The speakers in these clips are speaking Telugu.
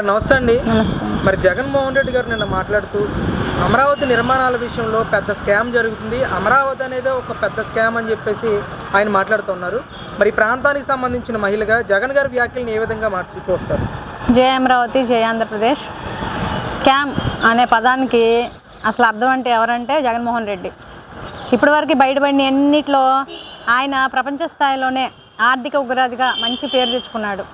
నమస్తే. అండి మరి జగన్మోహన్ రెడ్డి గారు నిన్న మాట్లాడుతూ అమరావతి నిర్మాణాల విషయంలో పెద్ద స్కామ్ జరుగుతుంది. అమరావతి అనేది ఒక పెద్ద స్కామ్ అని చెప్పేసి ఆయన మాట్లాడుతున్నారు మరి ప్రాంతానికి సంబంధించిన మహిళగా జగన్ గారి వ్యాఖ్యలను ఏ విధంగా చూస్తారు? జయ అమరావతి జయ ఆంధ్రప్రదేశ్. స్కామ్ అనే పదానికి అసలు అర్థం అంటే ఎవరంటే జగన్మోహన్ రెడ్డి. ఇప్పటివరకు బయటపడిన ఎన్నిట్లో ఆయన ప్రపంచ స్థాయిలోనే ఆర్థిక ఉగ్రవాదిగా మంచి పేరు తెచ్చుకున్నాడు.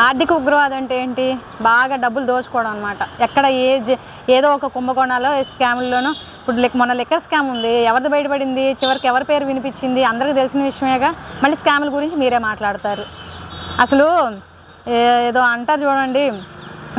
ఆర్థిక ఉగ్రవాదం అంటే ఏంటి? బాగా డబ్బులు దోచుకోవడం అనమాట ఎక్కడ ఏ జ- ఏదో ఒక కుంభకోణాలో ఏ స్కాముల్లోనూ ఇప్పుడు లెక్క మొన్న లెక్క స్కామ్ ఉంది. ఎవరిది బయటపడింది? చివరికి ఎవరి పేరు వినిపించింది? అందరికీ తెలిసిన విషయమేగా మళ్ళీ స్కాముల గురించి మీరే మాట్లాడతారు. అసలు ఏదో అంటారు చూడండి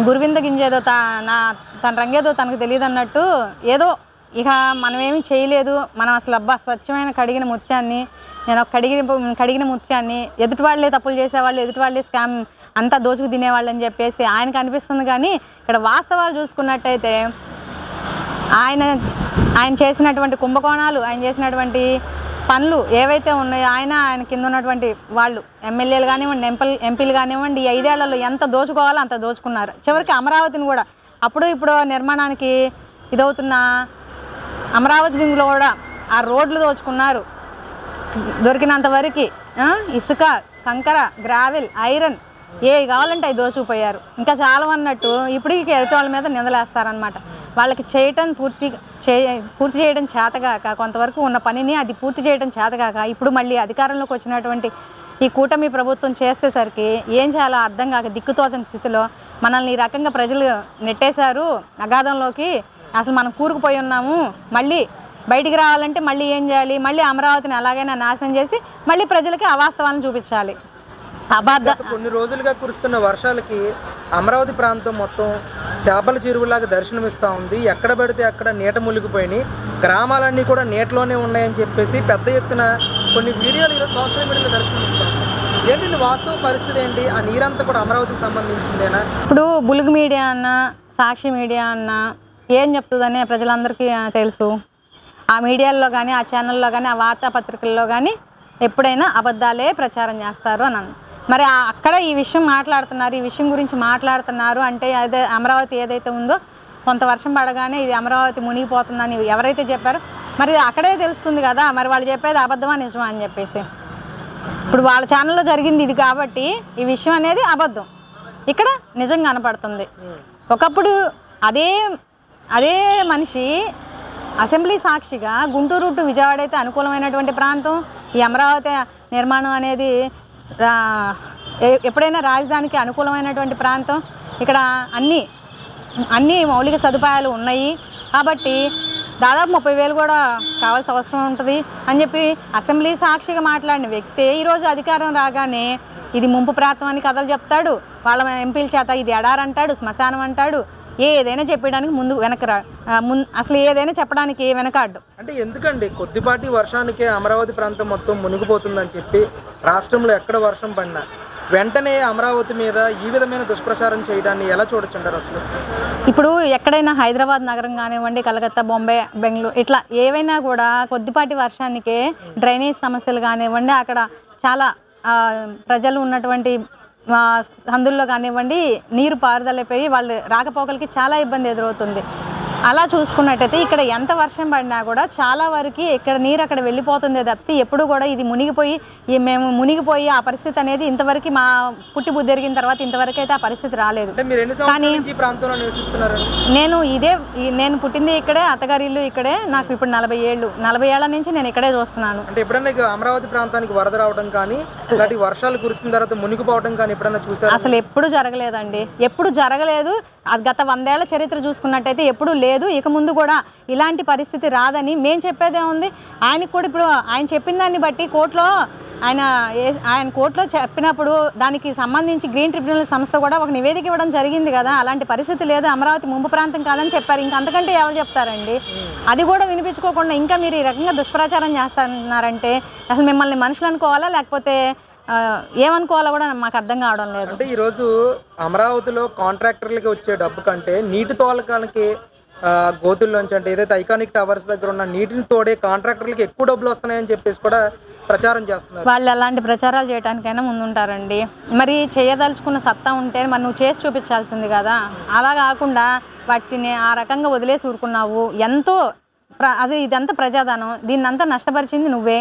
గురువింద గింజ ఏదో తా నా తన రంగేదో తనకు తెలియదు అన్నట్టు ఏదో ఇక మనమేమి చేయలేదు. మనం అసలు అబ్బా స్వచ్ఛమైన కడిగిన ముత్యాన్ని నేను ఒక కడిగిన కడిగిన ముత్యాన్ని ఎదుటి వాళ్ళే తప్పులు చేసేవాళ్ళు ఎదుటి వాళ్ళే స్కామ్ అంతా దోచుకు తినేవాళ్ళు అని చెప్పేసి ఆయనకు అనిపిస్తుంది కానీ ఇక్కడ వాస్తవాలు చూసుకున్నట్టయితే ఆయన ఆయన చేసినటువంటి కుంభకోణాలు ఆయన చేసినటువంటి పనులు ఏవైతే ఉన్నాయో ఆయన ఆయన కింద ఉన్నటువంటి వాళ్ళు ఎమ్మెల్యేలు కానివ్వండి ఎంపీ ఎంపీలు కానివ్వండి ఈ ఐదేళ్ళలో ఎంత దోచుకోవాలో అంత దోచుకున్నారు. చివరికి అమరావతిని కూడా అప్పుడు ఇప్పుడు నిర్మాణానికి ఇదవుతున్న అమరావతిలో కూడా ఆ రోడ్లు దోచుకున్నారు. దొరికినంత వరకు ఇసుక కంకర గ్రావెల్ ఐరన్ ఏ కావాలంటే అవి దోచుకుపోయారు ఇంకా చాలా అన్నట్టు ఇప్పుడు ఎదుటి వాళ్ళ మీద నిందలేస్తారనమాట వాళ్ళకి చేయటం పూర్తి చే పూర్తి చేయడం చేతగాక కొంతవరకు ఉన్న పనిని అది పూర్తి చేయడం చేతగాక ఇప్పుడు మళ్ళీ అధికారంలోకి వచ్చినటువంటి ఈ కూటమి ప్రభుత్వం చేసేసరికి ఏం చేయాలో అర్థం కాక దిక్కుతోచని స్థితిలో మనల్ని ఈ రకంగా ప్రజలు నెట్టేశారు. అగాధంలోకి అసలు మనం కూరుకుపోయి ఉన్నాము. మళ్ళీ బయటికి రావాలంటే మళ్ళీ ఏం చేయాలి? మళ్ళీ అమరావతిని అలాగైనా నాశనం చేసి మళ్ళీ ప్రజలకి అవాస్తవాలను చూపించాలి. అబద్ధ కొన్ని రోజులుగా కురుస్తున్న వర్షాలకి అమరావతి ప్రాంతం మొత్తం చేపల చెరువులాగా దర్శనమిస్తూ ఉంది. ఎక్కడ పడితే అక్కడ నీట మునిగిపోయినాయి. గ్రామాలన్నీ కూడా నీటిలోనే ఉన్నాయని చెప్పేసి పెద్ద ఎత్తున కొన్ని వీడియోలు ఈరోజు సోషల్ మీడియాలో దర్శనమిస్తూ. ఏంటండి వాస్తవ పరిస్థితి ఏంటి? ఆ నీరంతా కూడా అమరావతికి సంబంధించిందేనా? ఇప్పుడు బులుగు మీడియా అన్న సాక్షి మీడియా అన్న ఏం చెప్తుందని ప్రజలందరికీ తెలుసు. ఆ మీడియాల్లో కానీ ఆ ఛానల్లో కానీ ఆ వార్తాపత్రికల్లో కానీ ఎప్పుడైనా అబద్ధాలే ప్రచారం చేస్తారు అని అన్న మరి అక్కడ ఈ విషయం మాట్లాడుతున్నారు ఈ విషయం గురించి మాట్లాడుతున్నారు అంటే అదే అమరావతి ఏదైతే ఉందో కొంత వర్షం పడగానే ఇది అమరావతి మునిగిపోతుందని ఎవరైతే చెప్పారో మరి అక్కడే తెలుస్తుంది కదా మరి వాళ్ళు చెప్పేది అబద్ధమా నిజమా అని చెప్పేసి. ఇప్పుడు వాళ్ళ ఛానల్లో జరిగింది ఇది కాబట్టి ఈ విషయం అనేది అబద్ధం. ఇక్కడ నిజం కనపడుతుంది. ఒకప్పుడు అదే అదే మనిషి అసెంబ్లీ సాక్షిగా గుంటూరు టు విజయవాడ అయితే అనుకూలమైనటువంటి ప్రాంతం ఈ అమరావతి నిర్మాణం అనేది ఎప్పుడైనా రాజధానికి అనుకూలమైనటువంటి ప్రాంతం? ఇక్కడ అన్నీ అన్ని మౌలిక సదుపాయాలు ఉన్నాయి. కాబట్టి దాదాపు ముప్పై వేలు కూడా కావాల్సిన అవసరం ఉంటుంది. అని చెప్పి అసెంబ్లీ సాక్షిగా మాట్లాడిన వ్యక్తే ఈరోజు అధికారం రాగానే ఇది ముంపు ప్రాంతం అని కథలు చెప్తాడు. వాళ్ళ ఎంపీల చేత ఇది ఎడారంటాడు శ్మశానం అంటాడు. ఏదైనా చెప్పడానికి ముందు వెనకరా ఆ, మున్ అసలు ఏదైనా చెప్పడానికి వెనకాడ్డు. అంటే ఎందుకండి? కొద్దిపాటి వర్షానికే అమరావతి ప్రాంతం మొత్తం మునిగిపోతుందని చెప్పి రాష్ట్రంలో ఎక్కడ వర్షం పడినా వెంటనే అమరావతి మీద ఈ విధమైన దుష్ప్రచారం చేయడాన్ని ఎలా చూడొచ్చంటారు అసలు? ఇప్పుడు ఎక్కడైనా హైదరాబాద్ నగరం కానివ్వండి కలకత్తా బొంబాయి బెంగళూరు ఇట్లా ఏవైనా కూడా కొద్దిపాటి వర్షానికే డ్రైనేజ్ సమస్యలు కానివ్వండి అక్కడ చాలా ప్రజలు ఉన్నటువంటి సందుల్లో కానివ్వండి నీరు పారుదలైపోయి వాళ్ళు రాకపోకలకి చాలా ఇబ్బంది ఎదురవుతుంది. అలా చూసుకున్నట్టయితే ఇక్కడ ఎంత వర్షం పడినా కూడా చాలా వరకు ఇక్కడ నీరు అక్కడ వెళ్ళిపోతుంది తప్పితే ఎప్పుడు కూడా ఇది మునిగిపోయి ఈ మేము మునిగిపోయి ఆ పరిస్థితి అనేది ఇంతవరకు మా పుట్టి బుద్ధి ఎరిగిన తర్వాత ఇంతవరకు అయితే ఆ పరిస్థితి రాలేదు. నివసిస్తున్నారు? నేను ఇదే నేను పుట్టింది ఇక్కడే అత్తగారి ఇల్లు ఇక్కడే నాకు ఇప్పుడు నలభై ఏళ్ళు. నలభై ఏళ్ళ నుంచి నేను ఇక్కడే చూస్తున్నాను. అంటే ఎప్పుడైనా అమరావతి ప్రాంతానికి వరద రావడం కానీ ఇలాంటి వర్షాలు కురిసిన తర్వాత మునిగిపోవడం కానీ ఎప్పుడైనా చూసారా? అసలు ఎప్పుడు జరగలేదండి. ఎప్పుడు జరగలేదు. గత వందేళ్ళ చరిత్ర చూసుకున్నట్టయితే ఎప్పుడూ లేదు. ఇక ముందు కూడా ఇలాంటి పరిస్థితి రాదని మేము చెప్పేదే ఉంది. ఆయనకు కూడా ఇప్పుడు ఆయన చెప్పిన దాన్ని బట్టి కోర్టులో ఆయన ఏ- ఆయన కోర్టులో చెప్పినప్పుడు దానికి సంబంధించి గ్రీన్ ట్రిబ్యునల్ సంస్థ కూడా ఒక నివేదిక ఇవ్వడం జరిగింది కదా. అలాంటి పరిస్థితి లేదు. అమరావతి ముంపు ప్రాంతం కాదని చెప్పారు. ఇంకా అంతకంటే ఎవరు చెప్తారండి? అది కూడా వినిపించుకోకుండా ఇంకా మీరు ఈ రకంగా దుష్ప్రచారం చేస్తున్నారంటే అసలు మిమ్మల్ని మనుషులు అనుకోవాలా? లేకపోతే ఏమనుకోవాలో కూడా మాకు అర్థం కావడం లేదు. అంటే ఈరోజు అమరావతిలో కాంట్రాక్టర్లకి వచ్చే డబ్బు కంటే నీటి తోలకానికి గోతుల్లోంచి అంటే ఏదైతే ఐకానిక్ టవర్స్ దగ్గర ఉన్న నీటిని తోడే కాంట్రాక్టర్లకి ఎక్కువ డబ్బులు వస్తున్నాయని చెప్పేసి కూడా ప్రచారం చేస్తున్నారు. వాళ్ళు ఎలాంటి ప్రచారాలు చేయడానికైనా ముందుంటారండి. మరి చేయదలుచుకున్న సత్తా ఉంటే మరి నువ్వు చేసి చూపించాల్సింది కదా. అలా కాకుండా వాటిని ఆ రకంగా వదిలేసి ఊరుకున్నావు. ఎంతో ప్ర అది ఇదంతా ప్రజాధనం. దీన్నంతా నష్టపరిచింది నువ్వే.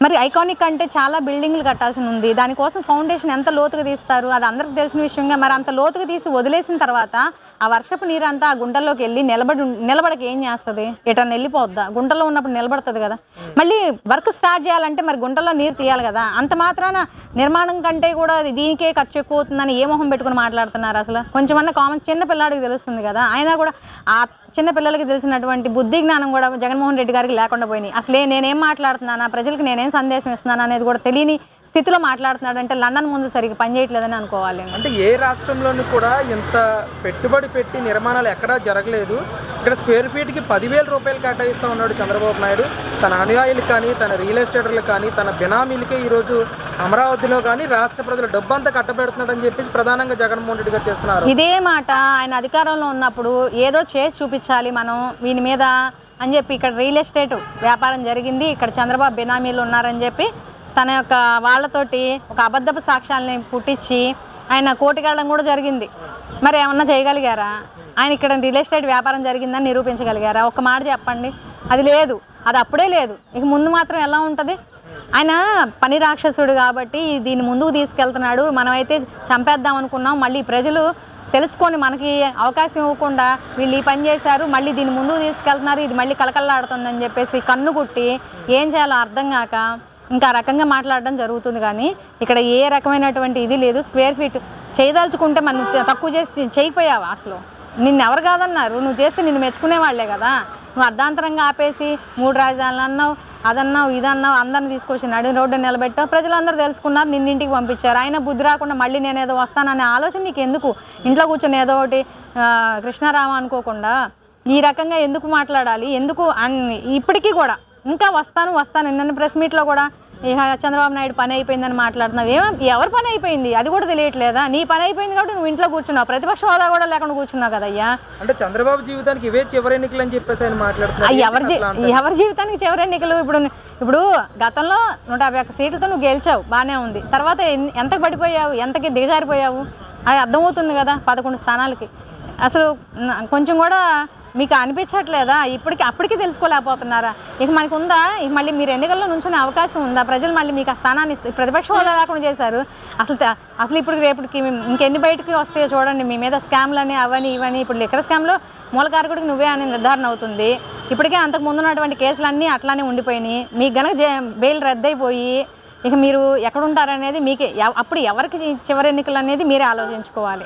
మరి ఐకానిక్ అంటే చాలా బిల్డింగ్లు కట్టాల్సి ఉంది. దానికోసం ఫౌండేషన్ ఎంత లోతుగా తీస్తారు? అది అందరికి తెలిసిన విషయంగా మరి అంత లోతుగా తీసి వదిలేసిన తర్వాత ఆ వర్షపు నీరు అంతా ఆ గుంటల్లోకి వెళ్ళి నిలబడి నిలబడక ఏం చేస్తుంది? ఎటన్నా వెళ్ళిపోద్దా? గుంటలో ఉన్నప్పుడు నిలబడుతుంది కదా. మళ్ళీ వర్క్ స్టార్ట్ చేయాలంటే మరి గుంటలో నీరు తీయాలి కదా. అంత మాత్రాన నిర్మాణం కంటే కూడా అది దీనికే ఖర్చు ఎక్కువ అవుతుందని ఏ మొహం పెట్టుకుని మాట్లాడుతున్నారు అసలు? కొంచెమన్నా కామన్ చిన్న పిల్లాడికి తెలుస్తుంది కదా. అయినా కూడా ఆ చిన్న పిల్లలకి తెలిసినటువంటి బుద్ధి జ్ఞానం కూడా జగన్మోహన్ రెడ్డి గారికి లేకుండా పోయినాయి. అసలే నేనేం మాట్లాడుతున్నానా? ప్రజలకు నేనేం సందేశం ఇస్తున్నాను అనేది కూడా తెలియని స్థితిలో మాట్లాడుతున్నాడు అంటే లండన్ ముందు సరిగ్గా పనిచేయట్లేదని అనుకోవాలి. అంటే ఏ రాష్ట్రంలోనూ కూడా ఇంత పెట్టుబడి పెట్టి నిర్మాణాలు ఎక్కడా జరగలేదు. ఇక్కడ స్క్వేర్ ఫీట్కి పదివేల రూపాయలు కేటాయిస్తూ ఉన్నాడు చంద్రబాబు నాయుడు. తన అనుయాయులు కానీ తన రియల్ ఎస్టేటర్లు కానీ తన బినామీలకే ఈరోజు అమరావతిలో కానీ రాష్ట్ర ప్రజలు డబ్బు అంతా కట్టబెడుతున్నాడని చెప్పేసి ప్రధానంగా జగన్మోహన్ రెడ్డి గారు చేస్తున్నారు. ఇదే మాట ఆయన అధికారంలో ఉన్నప్పుడు ఏదో చేసి చూపించాలి మనం వీని మీద అని చెప్పి ఇక్కడ రియల్ ఎస్టేట్ వ్యాపారం జరిగింది ఇక్కడ చంద్రబాబు బినామీలు ఉన్నారని చెప్పి తన యొక్క వాళ్ళతోటి ఒక అబద్ధపు సాక్ష్యాలని పుట్టించి ఆయన కోటికెళ్ళడం కూడా జరిగింది. మరి ఏమన్నా చేయగలిగారా? ఆయన ఇక్కడ రియల్ ఎస్టేట్ వ్యాపారం జరిగిందని నిరూపించగలిగారా? ఒక మాట చెప్పండి. అది లేదు. అది అప్పుడే లేదు. ఇక ముందు మాత్రం ఎలా ఉంటుంది? ఆయన పని రాక్షసుడు కాబట్టి దీన్ని ముందుకు తీసుకెళ్తున్నాడు. మనమైతే చంపేద్దాం అనుకున్నాం. మళ్ళీ ప్రజలు తెలుసుకొని మనకి అవకాశం ఇవ్వకుండా వీళ్ళు ఈ పని చేశారు. మళ్ళీ దీన్ని ముందుకు తీసుకెళ్తున్నారు. ఇది మళ్ళీ కలకల్లాడుతుందని చెప్పేసి కన్ను కుట్టి ఏం చేయాలో అర్థం కాక ఇంకా రకంగా మాట్లాడడం జరుగుతుంది కానీ ఇక్కడ ఏ రకమైనటువంటి ఇది లేదు. స్క్వేర్ ఫీట్ చేయదలుచుకుంటే మనం తక్కువ చేసి చేయకపోయావా అసలు? నిన్ను ఎవరు కాదన్నారు? నువ్వు చేస్తే నిన్ను మెచ్చుకునే వాళ్ళే కదా. నువ్వు అర్ధాంతరంగా ఆపేసి మూడు రాజధానులు అన్నావు అదన్నావు ఇదన్నావు అందరిని తీసుకొచ్చి నడి రోడ్డు నిలబెట్టావు. ప్రజలందరూ తెలుసుకున్నారు నిన్న ఇంటికి పంపించారు. ఆయన బుద్ధి రాకుండా మళ్ళీ నేను ఏదో వస్తాననే ఆలోచన నీకు ఎందుకు ఇంట్లో కూర్చొని ఏదో ఒకటి కృష్ణారామ అనుకోకుండా ఈ రకంగా ఎందుకు మాట్లాడాలి? ఎందుకు? అన్ని ఇప్పటికీ కూడా ఇంకా వస్తాను వస్తాను. నిన్న ప్రెస్ మీట్లో కూడా చంద్రబాబు నాయుడు పని అయిపోయిందని మాట్లాడుతున్నావు. ఏమో ఎవరి పని అయిపోయింది? అది కూడా తెలియట్లేదా? నీ పని అయిపోయింది కాబట్టి నువ్వు ఇంట్లో కూర్చున్నావు. ప్రతిపక్ష హోదా కూడా లేకుండా కూర్చున్నావు కదయ్యా అంటే చంద్రబాబు జీవితానికి ఇవే చివరి ఎన్నికలు అని చెప్పేసి ఆయన మాట్లాడుతున్నారు. ఎవరి ఎవరి జీవితానికి చివరి ఎన్నికలు? ఇప్పుడు ఇప్పుడు గతంలో నూట యాభై ఒక్క సీట్లతో నువ్వు గెలిచావు. బాగానే ఉంది. తర్వాత ఎంతకు పడిపోయావు? ఎంతకి దిగజారిపోయావు? అది అర్థమవుతుంది కదా పదకొండు స్థానాలకి. అసలు కొంచెం కూడా మీకు అనిపించట్లేదా? ఇప్పటికి అప్పటికి తెలుసుకోలేకపోతున్నారా? ఇక మనకు ఉందా ఇక మళ్ళీ మీరు ఎన్నికల్లో నుంచునే అవకాశం ఉందా? ప్రజలు మళ్ళీ మీకు ఆ స్థానాన్ని ఇస్తే ప్రతిపక్ష హోదా రాకుండా చేశారు. అసలు అసలు ఇప్పుడు రేపటికి ఇంకెన్ని బయటకి వస్తాయో చూడండి. మీ మీద స్కామ్లని అవని ఇవని ఇప్పుడు లిక్కర్ స్కామ్లో మూలకారకుడికి నువ్వే అని నిర్ధారణ అవుతుంది. ఇప్పటికే అంతకు ముందు ఉన్నటువంటి కేసులన్నీ అట్లానే ఉండిపోయినాయి. మీకు గనక జే- బెయిల్ రద్దయిపోయి ఇక మీరు ఎక్కడుంటారనేది మీకే ఎవ- అప్పుడు ఎవరికి చివరి ఎన్నికలు అనేది మీరే ఆలోచించుకోవాలి.